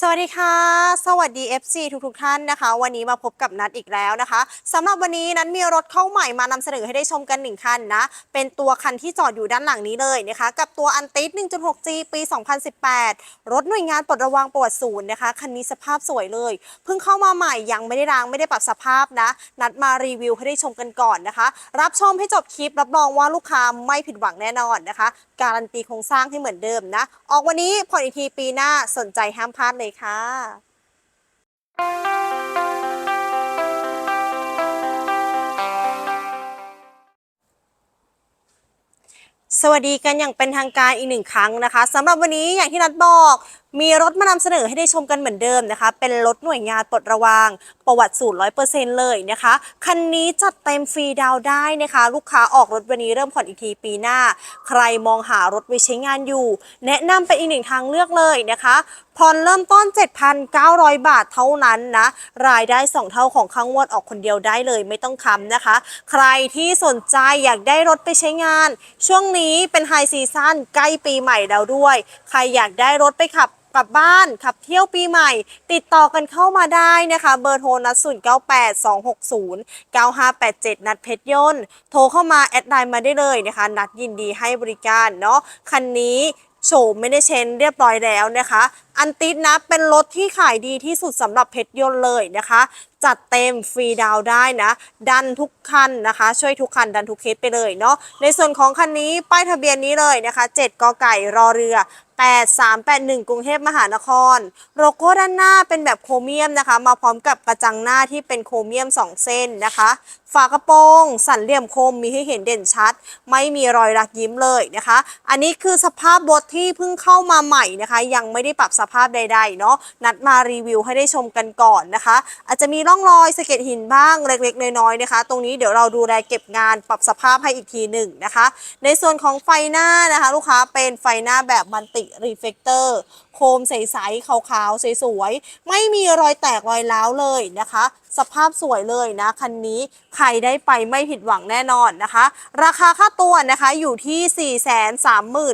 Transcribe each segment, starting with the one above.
สวัสดีค่ะ สวัสดี FC ทุกทท่านนะคะ วันนี้มาพบกับนัดอีกแล้วนะคะสำหรับวันนี้นั้นมีรถเข้าใหม่มานำเสนอให้ได้ชมกันหนึ่งคันนะ เป็นตัวคันที่จอดอยู่ด้านหลังนี้เลยนะคะ กับตัวอันติส 1.6G ปี 2018 รถหน่วยงานปลดระวางปวัติศูนย์นะคะ คันนี้สภาพสวยเลย เพิ่งเข้ามาใหม่ยังไม่ได้รางไม่ได้ปรับสภาพนะ นัดมารีวิวให้ได้ชมกันก่อนนะคะ รับชมให้จบคลิปรับรองว่าลูกค้าไม่ผิดหวังแน่นอนนะคะ การันตีโครงสร้างให้เหมือนเดิมนะ ออกวันนี้ผ่อนอีกทีปีหน้าสนใจห้ามพลาดเลยค่ะสวัสดีกันอย่างเป็นทางการอีกหนึ่งครั้งนะคะสำหรับวันนี้อย่างที่นัดบอก มีรถมานำเสนอให้ได้ชมกันเหมือนเดิมนะคะ เป็นรถหน่วยงานปลดระวางประวัติสูตรร้อยเปอร์เซ็นต์เลยนะคะ คันนี้จัดเต็มฟรีดาวได้นะคะ ลูกค้าออกรถวันนี้เริ่มผ่อนอีกทีปีหน้า ใครมองหารถไว้ใช้งานอยู่ แนะนำเป็นอีกหนึ่งทางเลือกเลยนะคะผ่อนเริ่มต้น 7,900 บาทเท่านั้นนะ รายได้ 2 เท่าของข้างงวดออกคนเดียวได้เลยไม่ต้องค้ำนะคะ ใครที่สนใจอยากได้รถไปใช้งาน ช่วงนี้เป็นไฮซีซั่นใกล้ปีใหม่แล้วด้วย ใครอยากได้รถไปขับ กลับบ้านขับเที่ยวปีใหม่ ติดต่อกันเข้ามาได้นะคะ เบอร์โทรนัดสูตรเก้าแปดสองหกศูนัดเพชรยนต์โทรเข้ามาแอดไลน์มาได้เลยนะคะ นัดยินดีให้บริการเนาะคันนี้โฉมไม่ได้เชนเรียบร้อยแล้วนะคะอันติดนะเป็นรถที่ขายดีที่สุดสำหรับเพชรยนต์เลยนะคะ จัดเต็มฟรีดาวได้นะ ดันทุกคันนะคะ ช่วยทุกคันดันทุกเคสไปเลยเนาะในส่วนของคันนี้ป้ายทะเบียนนี้เลยนะคะ 7กไก่รอเรือ 8381 กรุงเทพมหานคร โลโก้ด้านหน้าเป็นแบบโครเมียมนะคะ มาพร้อมกับกระจังหน้าที่เป็นโครเมียม 2 เส้นนะคะ ฝากระโปรงสันเหลี่ยมคมมีให้เห็นเด่นชัด ไม่มีรอยรักยิ้มเลยนะคะ อันนี้คือสภาพรถที่เพิ่งเข้ามาใหม่นะคะ ยังไม่ได้ปรับสภาพใดๆเนาะนัดมารีวิวให้ได้ชมกันก่อนนะคะ อาจจะมีร่องรอยสะเก็ดหินบ้างเล็กๆน้อยๆนะคะ ตรงนี้เดี๋ยวเราดูแลเก็บงานปรับสภาพให้อีกทีหนึ่งนะคะ ในส่วนของไฟหน้านะคะ ลูกค้าเป็นไฟหน้าแบบมันติรีเฟกเตอร์โคมใสๆขาวๆสวยๆไม่มีรอยแตกรอยร้าวเลยนะคะ สภาพสวยเลยนะคันนี้ใครได้ไปไม่ผิดหวังแน่นอนนะคะ ราคาค่าตัวนะคะอยู่ที่ 4 3 9 0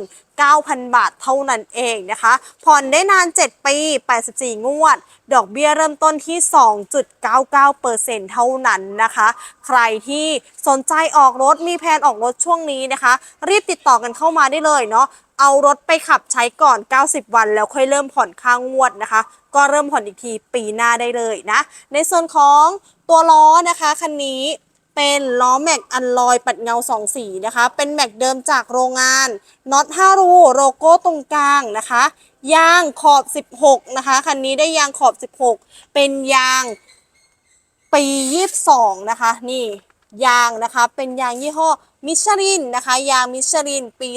0 0 บาทเท่านั้นเองนะคะ ผ่อนได้นาน 7 ปี 84 งวด ดอกเบี้ยเริ่มต้นที่ 2.99%เท่านั้นนะคะ ใครที่สนใจออกรถมีแผนออกรถช่วงนี้นะคะ รีบติดต่อกันเข้ามาได้เลยเนาะ เอารถไปขับใช้ก่อน 90 วัน แล้วค่อยเริ่มผ่อนค่างวดนะคะ ก็เริ่มผ่อนอีกทีปีหน้าได้เลยนะ ในส่วนของตัวล้อนะคะคันนี้เป็นล้อแม็กอันลอยปัดเงาสองสีนะคะ เป็นแม็กเดิมจากโรงงานน็อต5รูโลโก้ตรงกลางนะคะ ยางขอบ 16 นะคะ คันนี้ได้ยางขอบ 16 เป็นยางปี 22 นะคะ นี่ยางนะคะ เป็นยางยี่ห้อ มิชลินนะคะ ยางมิชลินปี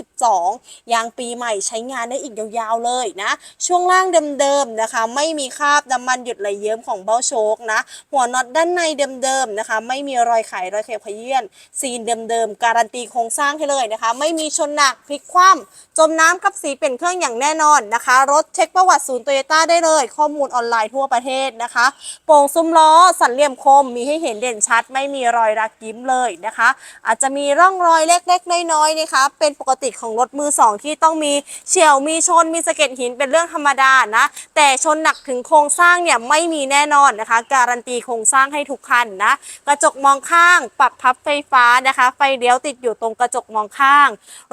2022 ยางปีใหม่ใช้งานได้อีกยาวๆเลยนะ ช่วงล่างเดิมๆนะคะ ไม่มีคราบน้ำมันหยุดไหลเยิ้มของเบ้าโชคนะ หัวน็อตด้านในเดิมๆนะคะ ไม่มีรอยไขรอยเขบขยื่นซีนเดิมๆ การันตีโครงสร้างให้เลยนะคะ ไม่มีชนหนักพลิกคว่ำจมน้ำกับสีเปลี่ยนเครื่องอย่างแน่นอนนะคะ รถเช็คประวัติศูนย์โตโยต้าได้เลย ข้อมูลออนไลน์ทั่วประเทศนะคะ โป่งซุ้มล้อสันเหลี่ยมคมมีให้เห็นเด่นชัด ไม่มีรอยรักยิ้มเลยนะคะอาจจะมีร่องรอยเล็กๆ น้อยๆนะคะเป็นปกติของรถมือสองที่ต้องมีเฉี่ยวมีชนมีสะเก็ดหินเป็นเรื่องธรรมดานะ แต่ชนหนักถึงโครงสร้างเนี่ยไม่มีแน่นอนนะคะ การันตีโครงสร้างให้ทุกคันนะ กระจกมองข้างปรับพับไฟฟ้านะคะ ไฟเลี้ยวติดอยู่ตรงกระจกมองข้าง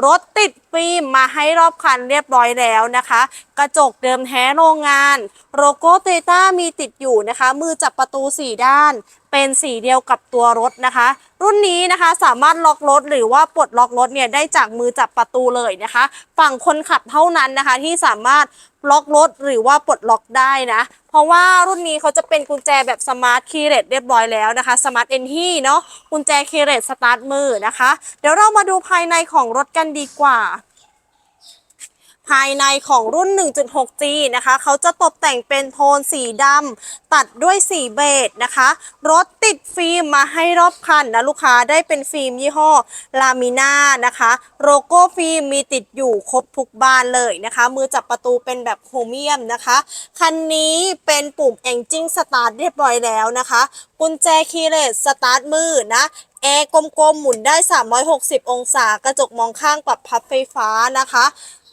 รถติดฟิล์มมาให้รอบคันเรียบร้อยแล้วนะคะ กระจกเดิมแท้โรงงาน โลโก้เตต้ามีติดอยู่นะคะ มือจับประตู 4 ด้าน เป็นสีเดียวกับตัวรถนะคะ รุ่นนี้นะคะสามารถล็อกรถหรือว่าปลดล็อกรถเนี่ยได้จากมือจับประตูเลยนะคะ ฝั่งคนขับเท่านั้นนะคะ ที่สามารถล็อกรถหรือว่าปลดล็อกได้นะ เพราะว่ารุ่นนี้เขาจะเป็นกุญแจแบบสมาร์ทคีย์เลสเรียบร้อยแล้วนะคะสมาร์ทเอนที่เนาะกุญแจคีย์เลสสตาร์ทมือนะคะ เดี๋ยวเรามาดูภายในของรถกันดีกว่า ภายในของรุ่น 1.6G นะคะ เขาจะตกแต่งเป็นโทนสีดำตัดด้วยสีเบจนะคะ รถติดฟิล์มมาให้รอบคันนะลูกค้าได้เป็นฟิล์มยี่ห้อลามิน่านะคะ โลโก้ฟิล์มมีติดอยู่ครบทุกบานเลยนะคะ มือจับประตูเป็นแบบโครเมียมนะคะ คันนี้เป็นปุ่มแองจิ้งสตาร์ทเรียบร้อยแล้วนะคะกุญแจคีย์เลสสตาร์ทมือนะแอร์กลมๆหมุนได้ 360 องศากระจกมองข้างปรับพับไฟฟ้านะคะ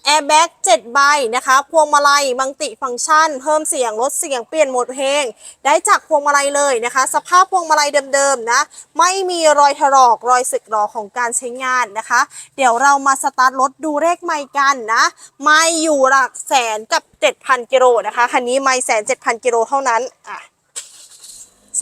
แอร์แบ็ก7ใบนะคะ พวงมาลัยมังติฟังก์ชัน เพิ่มเสียงลดเสียงเปลี่ยนโหมดเพลง ได้จากพวงมาลัยเลยนะคะ สภาพพวงมาลัยเดิมๆนะ ไม่มีรอยถลอกรอยสึกหรอของการใช้งานนะคะ เดี๋ยวเรามาสตาร์ทรถดูเลขไม่กันนะไม่อยู่หลักแสนกับ 7,000กิโลนะคะคันนี้ไม่แสน7,000กิโลเท่านั้นอะ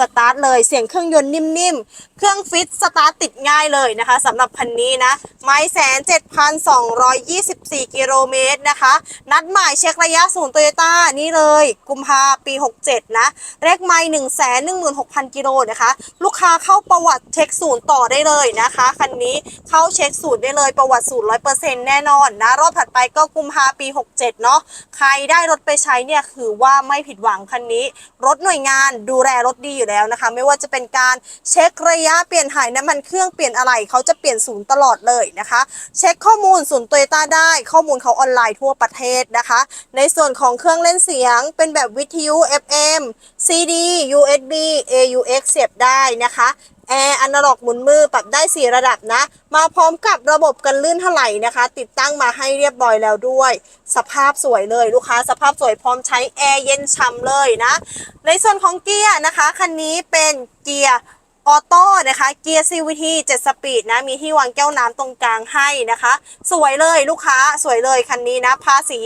สตาร์ทเลยเสียงเครื่องยนต์นิ่มๆ เครื่องฟิตสตาร์ทติดง่ายเลยนะคะสำหรับคันนี้นะไม้แสนเจ็ดพันสองร้อยยี่สิบสี่กิโลเมตรนะคะ นัดหมายเช็คระยะศูนย์โตโยต้านี่เลย กุมภาปี67นะเลขไม้หนึ่งแสนหนึ่งหมื่นหกพันกิโลนะคะ ลูกค้าเข้าประวัติเช็คศูนย์ต่อได้เลยนะคะคันนี้เข้าเช็คศูนย์ได้เลยประวัติศูนย์ร้อยเปอร์เซ็นต์แน่นอนนะรอบถัดไปก็กุมภาปี67เนาะใครได้รถไปใช้เนี่ยคือว่าไม่ผิดหวังคันนี้ รถหน่วยงานดูแลรถดีอยู่แล้วนะคะ ไม่ว่าจะเป็นการเช็คระยะเปลี่ยนถ่ายน้ำมันเครื่องเปลี่ยนอะไรเขาจะเปลี่ยนศูนย์ตลอดเลยนะคะ เช็คข้อมูลศูนย์โตโยต้าได้ข้อมูลเขาออนไลน์ทั่วประเทศนะคะ ในส่วนของเครื่องเล่นเสียงเป็นแบบวิทยุ FM CD USB AUX เสียบได้นะคะ แอร์อนาล็อกหมุนมือปรับได้ 4 ระดับนะ มาพร้อมกับระบบกันลื่นถลายนะคะ ติดตั้งมาให้เรียบร้อยแล้วด้วย สภาพสวยเลยลูกค้าสภาพสวยพร้อมใช้แอร์เย็นฉ่ำเลยนะ ในส่วนของเกียร์นะคะ คันนี้เป็นเกียร์ ออโต้นะคะ เกียร์ CVT 7 สปีดนะ มีที่วางแก้วน้ำตรงกลางให้นะคะ สวยเลยลูกค้าสวยเลยคันนี้นะ ภาษี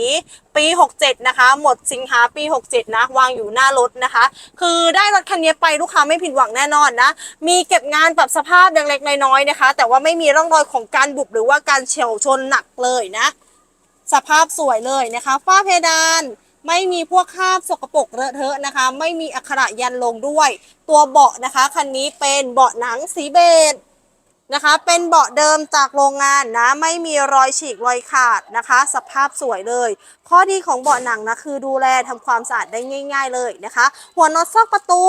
ปี 67 นะคะ หมดสิงหาปี 67 นะ วางอยู่หน้ารถนะคะ คือได้รถคันนี้ไปลูกค้าไม่ผิดหวังแน่นอนนะ มีเก็บงานปรับสภาพเล็กๆน้อยๆนะคะ แต่ว่าไม่มีร่องรอยของการบุบหรือว่าการเฉียวชนหนักเลยนะ สภาพสวยเลยนะคะฝ้าเพดาน ไม่มีพวกคราบสกปรกเลอะเทอะนะคะ ไม่มีอักขระยันลงด้วย ตัวเบาะนะคะ คันนี้เป็นเบาะหนังสีเบจ นะคะ เป็นเบาะเดิมจากโรงงานนะ ไม่มีรอยฉีกรอยขาดนะคะ สภาพสวยเลย ข้อดีของเบาะหนังนะคือดูแลทำความสะอาดได้ง่าย ๆ เลยนะคะ หัวน็อตซอกประตู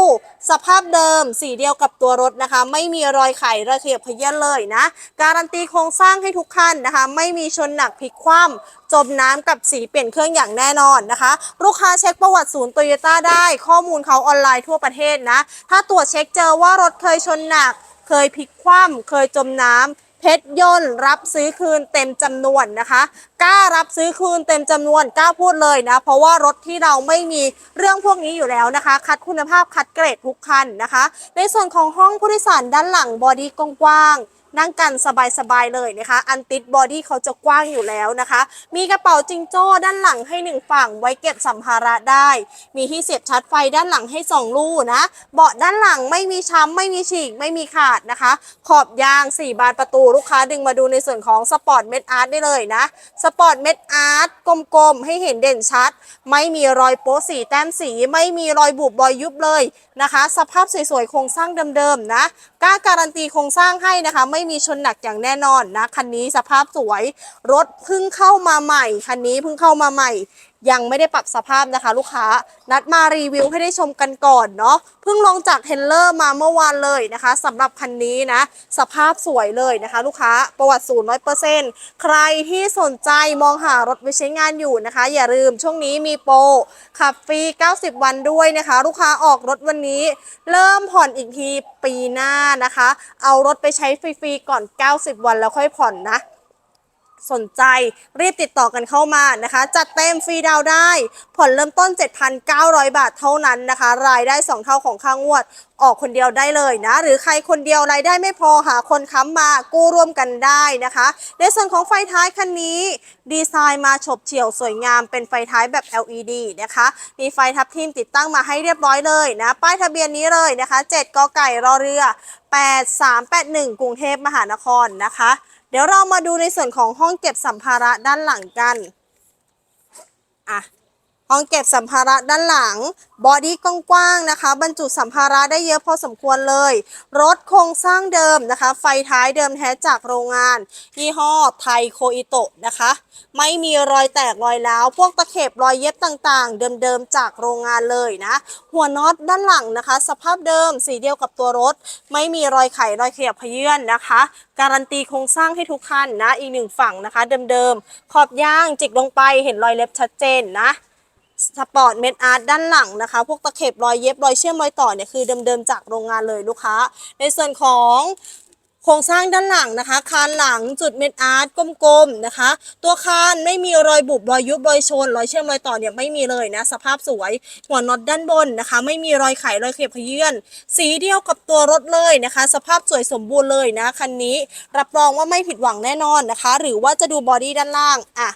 สภาพเดิม สีเดียวกับตัวรถนะคะ ไม่มีรอยไขรอยเขียบเขยี้ยนเลยนะ การันตีโครงสร้างให้ทุกคันนะคะ ไม่มีชนหนักพลิกคว่ำจมน้ำกับสีเปลี่ยนเครื่องอย่างแน่นอนนะคะ ลูกค้าเช็คประวัติศูนย์โตโยต้าได้ ข้อมูลเขาออนไลน์ทั่วประเทศนะ ถ้าตรวจเช็คเจอว่ารถเคยชนหนัก เคยพลิกคว่ำเคยจมน้ำเพชรยนต์รับซื้อคืนเต็มจำนวนนะคะกล้ารับซื้อคืนเต็มจำนวนกล้าพูดเลยนะ เพราะว่ารถที่เราไม่มีเรื่องพวกนี้อยู่แล้วนะคะ คัดคุณภาพคัดเกรดทุกคันนะคะ ในส่วนของห้องผู้โดยสารด้านหลังบอดี้กว้างๆ นั่งกันสบายๆเลยนะคะ อันติดบอดี้เขาจะกว้างอยู่แล้วนะคะ มีกระเป๋าจิงโจ้ด้านหลังให้หนึ่งฝั่งไว้เก็บสัมภาระได้ มีที่เสียบชาร์จไฟด้านหลังให้สองลูนะ เบาะด้านหลังไม่มีช้ำไม่มีฉีกไม่มีขาดนะคะ ขอบยาง 4 บานประตูลูกค้าดึงมาดูในส่วนของสปอร์ตเม็ดอาร์ตได้เลยนะ สปอร์ตเม็ดอาร์ตกลมๆ ให้เห็นเด่นชัด ไม่มีรอยโป๊สีแต้มสี ไม่มีรอยบุบรอยยุบเลยนะคะ สภาพสวยๆโครงสร้างเดิมๆนะ กล้าการันตีโครงสร้างให้นะคะ ไม่มีชนหนักอย่างแน่นอนนะคันนี้สภาพสวยรถเพิ่งเข้ามาใหม่คันนี้เพิ่งเข้ามาใหม่ ยังไม่ได้ปรับสภาพนะคะ ลูกค้า นัดมารีวิวให้ได้ชมกันก่อนเนาะเพิ่งลงจากเทรลเลอร์มาเมื่อวานเลยนะคะสำหรับคันนี้นะ สภาพสวยเลยนะคะ ลูกค้าประวัติศูนย์ร้อยเปอร์เซ็นต์ใครที่สนใจมองหารถไปใช้งานอยู่นะคะ อย่าลืมช่วงนี้มีโปรขับฟรี 90 วันด้วยนะคะ ลูกค้าออกรถวันนี้ เริ่มผ่อนอีกทีปีหน้านะคะ เอารถไปใช้ฟรีๆก่อน 90 วันแล้วค่อยผ่อนนะ สนใจรีบติดต่อกันเข้ามานะคะ จัดเต็มฟรีดาวได้ ผ่อนเริ่มต้น 7,900 บาทเท่านั้นนะคะ รายได้ 2 เท่าของค่างวด ออกคนเดียวได้เลยนะ หรือใครคนเดียวรายได้ไม่พอหาคนค้ำมากู้ร่วมกันได้นะคะ ในส่วนของไฟท้ายคันนี้ ดีไซน์มาฉบเฉี่ยวสวยงามเป็นไฟท้ายแบบ LED นะคะ มีไฟทับทิมติดตั้งมาให้เรียบร้อยเลยนะ ป้ายทะเบียนนี้เลยนะคะ 7กไก่รอเรือ 8381 กรุงเทพมหานครนะคะ ดี๋ยวเรามาดูในส่วนของห้องเก็บสัมภาระด้านหลังกัน อะ ห้องเก็บสัมภาระด้านหลัง บอดี้กว้างๆนะคะ บรรจุสัมภาระได้เยอะพอสมควรเลย รถโครงสร้างเดิมนะคะ ไฟท้ายเดิมแท้จากโรงงาน ยี่ห้อไทยโคอิโตะนะคะ ไม่มีรอยแตกรอยร้าว พวกตะเข็บรอยเย็บต่างๆ เดิมๆจากโรงงานเลยนะ หัวน็อตด้านหลังนะคะ สภาพเดิมสีเดียวกับตัวรถ ไม่มีรอยไขรอยเขียบพเยื่อนนะคะ การันตีโครงสร้างให้ทุกคันนะ อีกหนึ่งฝั่งนะคะ เดิมๆขอบยางจิกลงไปเห็นรอยเล็บชัดเจนนะ สปอร์ตเมดอาร์ตด้านหลังนะคะ พวกตะเข็บรอยเย็บรอยเชื่อมรอยต่อเนี่ยคือเดิมๆจากโรงงานเลยลูกค้า ในส่วนของโครงสร้างด้านหลังนะคะ คานหลังจุดเม็ดอาร์ตกลมๆนะคะ ตัวคานไม่มีรอยบุบรอยยุบรอยชน รอยเชื่อมรอยต่อเนี่ยไม่มีเลยนะ สภาพสวยหัวน็อตด้านบนนะคะ ไม่มีรอยไขรอยเขียบขยื่นสีเดียวกับตัวรถเลยนะคะ สภาพสวยสมบูรณ์เลยนะคันนี้รับรองว่าไม่ผิดหวังแน่นอนนะคะ หรือว่าจะดูบอดี้ด้านล่างอะ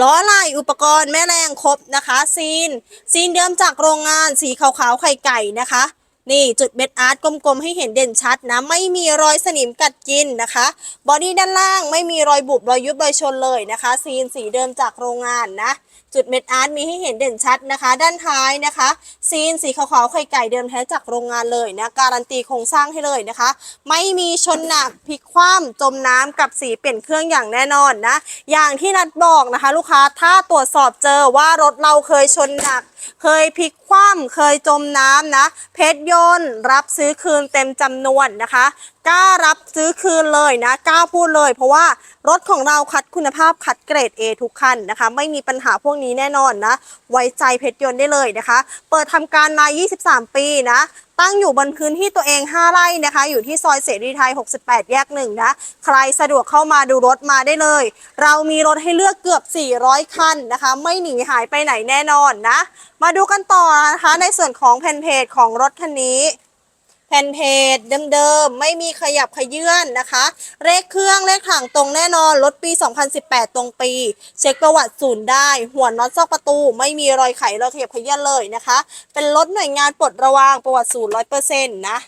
ล้อลายอุปกรณ์แม่แรงครบนะคะซีนซีนเดิมจากโรงงานสีขาวๆไข่ไก่นะคะ นี่จุดเม็ดอาร์ตกลมๆให้เห็นเด่นชัดนะ ไม่มีรอยสนิมกัดกินนะคะบอดี้ด้านล่างไม่มีรอยบุบรอยยุบรอยชนเลยนะคะ ซีนสีเดิมจากโรงงานนะ จุดเม็ดอาร์ตมีให้เห็นเด่นชัดนะคะ ด้านท้ายนะคะ ซีนสีขาวๆไข่ไก่เดิมแท้จากโรงงานเลยนะการันตีโครงสร้างให้เลยนะคะ ไม่มีชนหนักพลิกคว่ำจมน้ำกับสีเปลี่ยนเครื่องอย่างแน่นอนนะ อย่างที่นัดบอกนะคะ ลูกค้าถ้าตรวจสอบเจอว่ารถเราเคยชนหนัก เคยพลิกคว่ำเคยจมน้ำนะ เพชรยนต์รับซื้อคืนเต็มจำนวนนะคะกล้ารับซื้อคืนเลยนะกล้าพูดเลย เพราะว่ารถของเราคัดคุณภาพคัดเกรด A ทุกคันนะคะ ไม่มีปัญหาพวกนี้แน่นอนนะ ไว้ใจเพชรยนต์ได้เลยนะคะ เปิดทำการมา 23 ปีนะตั้งอยู่บนพื้นที่ตัวเอง 5 ไร่นะคะ อยู่ที่ซอยเสรีไทย 68 แยกหนึ่งนะใครสะดวกเข้ามาดูรถมาได้เลย เรามีรถให้เลือกเกือบ 400 คันนะคะ ไม่หนีหายไปไหนแน่นอนนะ มาดูกันต่อนะคะในส่วนของแผ่นเพจของรถคันนี้ แผ่นเพจเดิมๆ ไม่มีขยับขยื่นนะคะ เลขเครื่องเลขถังตรงแน่นอนรถปี 2018 ตรงปี เช็คประวัติศูนย์ได้ หัวน็อตซอกประตู ไม่มีรอยไขรอยขยับขยื่นเลยนะคะ เป็นรถหน่วยงานปลดระวางประวัติศูนย์ร้อยเปอร์เซ็นต์นะ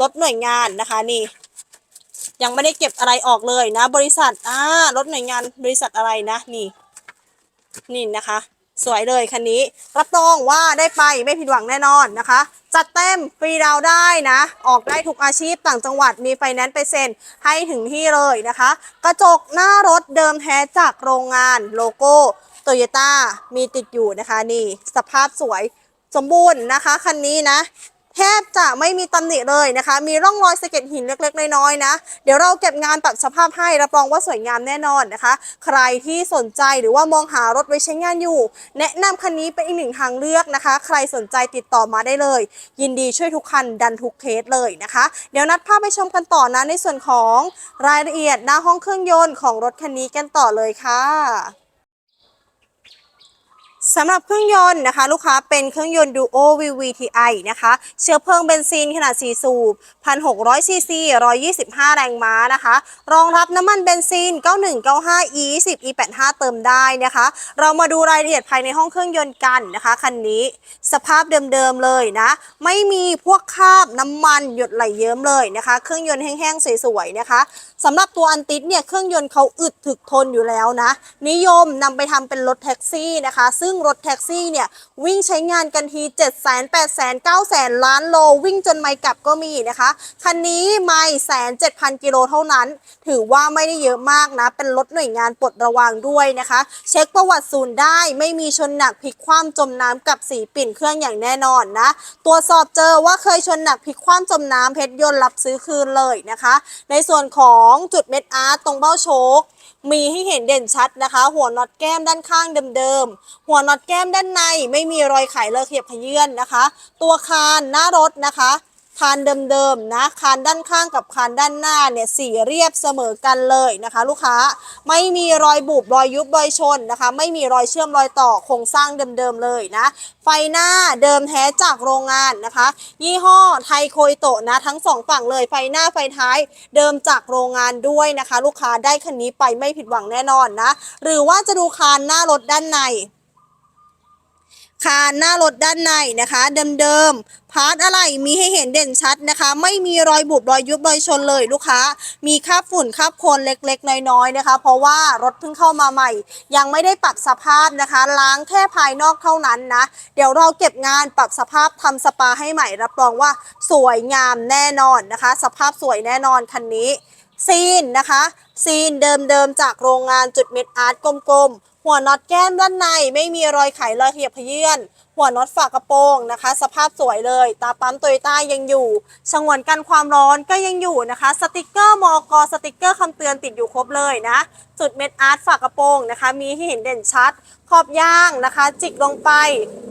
รถหน่วยงานนะคะนี่ ยังไม่ได้เก็บอะไรออกเลยนะ บริษัทอ่ารถหน่วยงานบริษัทอะไรนะนี่ นี่นะคะ สวยเลยคันนี้ รับรองว่าได้ไปไม่ผิดหวังแน่นอนนะคะ จัดเต็มฟรีดาวได้นะ ออกได้ทุกอาชีพต่างจังหวัดมีไฟแนนซ์ไปเซ็นให้ถึงที่เลยนะคะ กระจกหน้ารถเดิมแท้จากโรงงานโลโก้โตโยต้ามีติดอยู่นะคะนี่ สภาพสวยสมบูรณ์นะคะ คันนี้นะ แทบจะไม่มีตำหนิเลยนะคะ มีร่องรอยสะเก็ดหินเล็กๆ น้อยๆนะ เดี๋ยวเราเก็บงานปรับสภาพให้รับรองว่าสวยงามแน่นอนนะคะ ใครที่สนใจหรือว่ามองหารถไว้ใช้งานอยู่ แนะนำคันนี้เป็นอีกหนึ่งทางเลือกนะคะ ใครสนใจติดต่อมาได้เลย ยินดีช่วยทุกคันดันทุกเคสเลยนะคะ เดี๋ยวนัดภาพไปชมกันต่อนะในส่วนของรายละเอียดหน้าห้องเครื่องยนต์ของรถคันนี้กันต่อเลยค่ะ สำหรับเครื่องยนต์นะคะลูกค้าเป็นเครื่องยนต์ Duo VVTi นะคะ เชื้อเพลิงเบนซินขนาด 4 สูบ 1,600 ซีซี 125 แรงม้านะคะ รองรับน้ำมันเบนซิน 9195 E20 E85 เติมได้นะคะ เรามาดูรายละเอียดภายในห้องเครื่องยนต์กันนะคะคันนี้สภาพเดิมๆเลยนะ ไม่มีพวกคราบน้ำมันหยดไหลเยิ้มเลยนะคะ เครื่องยนต์แห้งๆสวยๆนะคะสำหรับตัวอันติดเนี่ยเครื่องยนต์เขาอึดถึกทนอยู่แล้วนะนิยมนำไปทำเป็นรถแท็กซี่นะคะ ซึ่งรถแท็กซี่เนี่ย วิ่งใช้งานกันที7 0 0 0 0 8 0 0 0 9 0 0 ล้านโล วิ่งจนไม่กลับก็มีนะคะ คันนี้ไม่แสนเจ็ดพันกิโลเท่านั้น ถือว่าไม่ได้เยอะมากนะ เป็นรถหน่วยงานปลดระวังด้วยนะคะ เช็คประวัติศูนย์ได้ไม่มีชนหนักพลิกคว่ำจมน้ำกับสีปิ่นเครื่องอย่างแน่นอนนะตรวสอบเจอว่าเคยชนหนักพลิกคว่ำจมน้ำเพชรยนต์รับซื้อคืนเลยนะคะ ในส่วนของจุดเม็ดอาร์ตตรงเบ้าโชคมีให้เห็นเด่นชัดนะคะ หัวน็อตแก้มด้านข้างเดิมๆ หัวน็อตแก้มด้านในไม่มีรอยไขเลอะเขียบขยื่นนะคะ ตัวคานหน้ารถนะคะคานเดิมๆนะคานด้านข้างกับคานด้านหน้าเนี่ยสีเรียบเสมอกันเลยนะคะ ลูกค้าไม่มีรอยบุบรอยยุบรอยชนนะคะ ไม่มีรอยเชื่อมรอยต่อโครงสร้างเดิมๆเลยนะ ไฟหน้าเดิมแท้จากโรงงานนะคะ ยี่ห้อไทยโคยโตะนะทั้งสองฝั่งเลยไฟหน้าไฟท้ายเดิมจากโรงงานด้วยนะคะ ลูกค้าได้คันนี้ไปไม่ผิดหวังแน่นอนนะ หรือว่าจะดูคานหน้ารถด้านใน คานหน้ารถด้านในนะคะเดิมๆพาร์ทอะไรมีให้เห็นเด่นชัดนะคะ ไม่มีรอยบุบรอยยุบรอยชนเลยลูกค้า มีคราบฝุ่นคราบโคลนเล็กๆ น้อยๆนะคะ เพราะว่ารถเพิ่งเข้ามาใหม่ ยังไม่ได้ปรับสภาพนะคะ ล้างแค่ภายนอกเท่านั้นนะ เดี๋ยวเราเก็บงานปรับสภาพทำสปาให้ใหม่ รับรองว่าสวยงามแน่นอนนะคะ สภาพสวยแน่นอนคันนี้ซีนนะคะ ซีนเดิมๆจากโรงงานจุดเม็ดอาร์ตกลมๆ หัวน็อตแก้มด้านในไม่มีรอยไขรอยเหียบขยื่นหัวน็อตฝากระโปรงนะคะ สภาพสวยเลย ตาปั๊มโตโยต้ายังอยู่ชงวนกันความร้อนก็ยังอยู่นะคะ สติกเกอร์มอกสติกเกอร์คำเตือนติดอยู่ครบเลยนะ จุดเม็ดอาร์ตฝากระโปรงนะคะ มีให้เห็นเด่นชัด ขอบยางนะคะ จิกลงไป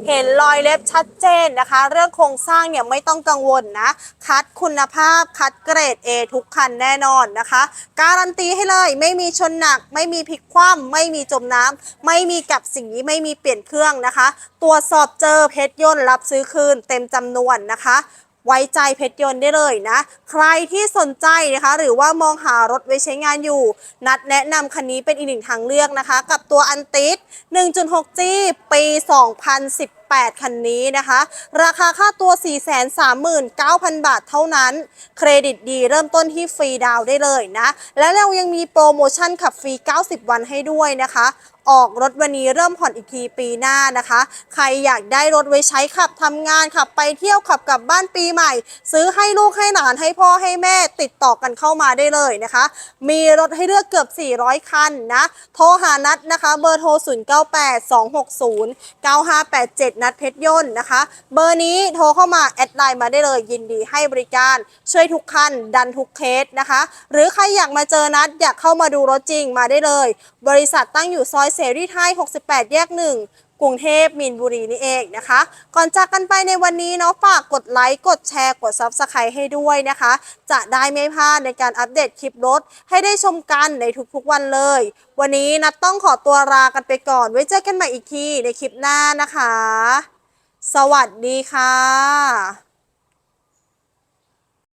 เห็นรอยเล็บชัดเจนนะคะ เรื่องโครงสร้างเนี่ยไม่ต้องกังวลนะ คัดคุณภาพคัดเกรด A ทุกคันแน่นอนนะคะ การันตีให้เลยไม่มีชนหนัก ไม่มีพลิกคว่ำไม่มีจมน้ำไม่มีกับสีไม่มีเปลี่ยนเครื่องนะคะตรวจสอบเจอเพชรยนต์รับซื้อคืนเต็มจำนวนนะคะ ไว้ใจเพชรยนต์ได้เลยนะ ใครที่สนใจนะคะ หรือว่ามองหารถไว้ใช้งานอยู่ นัดแนะนำคันนี้เป็นอีกหนึ่งทางเลือกนะคะ กับตัวอันติส 1.6G ปี 2018คันนี้นะคะ ราคาค่าตัว 439,000 บาทเท่านั้น เครดิตดีเริ่มต้นที่ฟรีดาวได้เลยนะ และเรายังมีโปรโมชั่นขับฟรี 90 วันให้ด้วยนะคะ ออกรถวันนี้เริ่มผ่อนอีกทีปีหน้านะคะ ใครอยากได้รถไว้ใช้ขับทำงานขับไปเที่ยวขับกลับบ้านปีใหม่ ซื้อให้ลูกให้หลานให้พ่อให้แม่ติดต่อกันเข้ามาได้เลยนะคะ มีรถให้เลือกเกือบ 400 คันนะ โทรหานัดนะคะ เบอร์โทร 0982609587 นัดเพชรยนต์นะคะ เบอร์นี้โทรเข้ามาแอดไลน์มาได้เลยยินดีให้บริการ ช่วยทุกคันดันทุกเคสนะคะ หรือใครอยากมาเจอนัดอยากเข้ามาดูรถจริงมาได้เลย บริษัทตั้งอยู่ซอยเสรีไทย 68 แยก 1 กรุงเทพมีนบุรีนี่เองนะคะ ก่อนจากกันไปในวันนี้เนาะฝากกดไลค์ กดแชร์ กด Subscribe ให้ด้วยนะคะ จะได้ไม่พลาดในการอัปเดตคลิปรถ ให้ได้ชมกันในทุกๆวันเลย วันนี้นัดต้องขอตัวลากันไปก่อน ไว้เจอกันใหม่อีกทีในคลิปหน้านะคะ สวัสดีค่ะ